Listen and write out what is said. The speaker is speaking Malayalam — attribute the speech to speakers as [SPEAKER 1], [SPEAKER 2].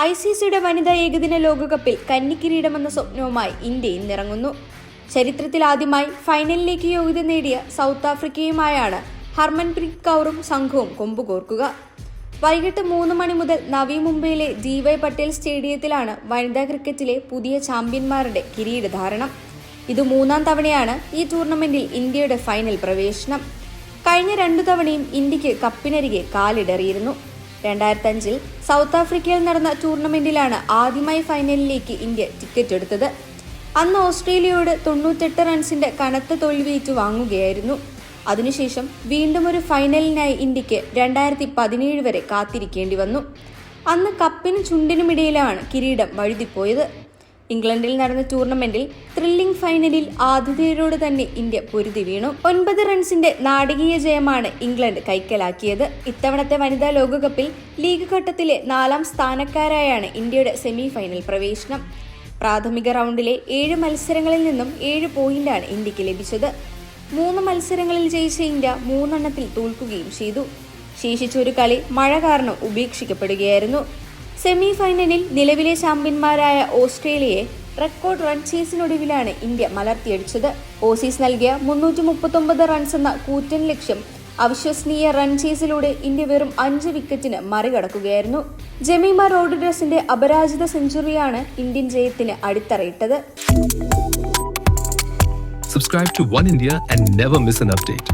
[SPEAKER 1] ഐ സി സിയുടെ വനിതാ ഏകദിന ലോകകപ്പിൽ കന്നിക്കിരീടമെന്ന സ്വപ്നവുമായി ഇന്ത്യ ഇന്നിറങ്ങുന്നു. ചരിത്രത്തിൽ ആദ്യമായി ഫൈനലിലേക്ക് യോഗ്യത നേടിയ സൗത്ത് ആഫ്രിക്കയുമായാണ് ഹർമൻപ്രീത് കൗറും സംഘവും കൊമ്പുകോർക്കുക. വൈകിട്ട് മൂന്ന് മണി മുതൽ നവി മുംബൈയിലെ വൈ പട്ടേൽ സ്റ്റേഡിയത്തിലാണ് വനിതാ ക്രിക്കറ്റിലെ പുതിയ ചാമ്പ്യന്മാരുടെ കിരീടധാരണം. ഇത് മൂന്നാം തവണയാണ് ഈ ടൂർണമെന്റിൽ ഇന്ത്യയുടെ ഫൈനൽ പ്രവേശനം. കഴിഞ്ഞ രണ്ടു തവണയും ഇന്ത്യയ്ക്ക് കപ്പിനരികെ കാലിടറിയിരുന്നു. രണ്ടായിരത്തി അഞ്ചിൽ സൗത്ത് ആഫ്രിക്കയിൽ നടന്ന ടൂർണമെന്റിലാണ് ആദ്യമായി ഫൈനലിലേക്ക് ഇന്ത്യ ടിക്കറ്റ് എടുത്തത്. അന്ന് ഓസ്ട്രേലിയയോട് തൊണ്ണൂറ്റെട്ട് റൺസിന്റെ കനത്ത തോൽവിയേറ്റ് വാങ്ങുകയായിരുന്നു. അതിനുശേഷം വീണ്ടും ഒരു ഫൈനലിനായി ഇന്ത്യയ്ക്ക് രണ്ടായിരത്തി പതിനേഴ് വരെ കാത്തിരിക്കേണ്ടി വന്നു. അന്ന് കപ്പിനും ചുണ്ടിനുമിടയിലാണ് കിരീടം വഴുതിപ്പോയത്. ഇംഗ്ലണ്ടിൽ നടന്ന ടൂർണമെന്റിൽ ത്രില്ലിംഗ് ഫൈനലിൽ ആതിഥേയരോട് തന്നെ ഇന്ത്യ പൊരുതി വീണു. ഒൻപത് റൺസിന്റെ നാടകീയ ജയമാണ് ഇംഗ്ലണ്ട് കൈക്കലാക്കിയത്. ഇത്തവണത്തെ വനിതാ ലോകകപ്പിൽ ലീഗ് ഘട്ടത്തിലെ നാലാം സ്ഥാനക്കാരായാണ് ഇന്ത്യയുടെ സെമി ഫൈനൽ പ്രവേശനം. പ്രാഥമിക റൗണ്ടിലെ ഏഴ് മത്സരങ്ങളിൽ നിന്നും ഏഴ് പോയിന്റാണ് ഇന്ത്യയ്ക്ക് ലഭിച്ചത്. മൂന്ന് മത്സരങ്ങളിൽ ജയിച്ച ഇന്ത്യ മൂന്നെണ്ണത്തിൽ തോൽക്കുകയും ചെയ്തു. ശേഷിച്ച ഒരു കളി മഴ കാരണം ഉപേക്ഷിക്കപ്പെടുകയായിരുന്നു. സെമി ഫൈനലിൽ നിലവിലെ ചാമ്പ്യന്മാരായ ഓസ്ട്രേലിയയെ റെക്കോർഡ് റൺ ചേസിനൊടുവിലാണ് ഇന്ത്യ മലർത്തിയടിച്ചത്. ഓസീസ് നൽകിയ മുന്നൂറ്റി മുപ്പത്തൊമ്പത് റൺസ് എന്ന കൂറ്റൻ ലക്ഷ്യം അവിശ്വസനീയ റൺ ചേസിലൂടെ ഇന്ത്യ വെറും അഞ്ച് വിക്കറ്റിന് മറികടക്കുകയായിരുന്നു. ജമീമ റോഡ്രിഗസിന്റെ അപരാജിത സെഞ്ചുറിയാണ് ഇന്ത്യൻ ജയത്തിന് അടിത്തറയിട്ടത്.
[SPEAKER 2] Subscribe to One India and never miss an update.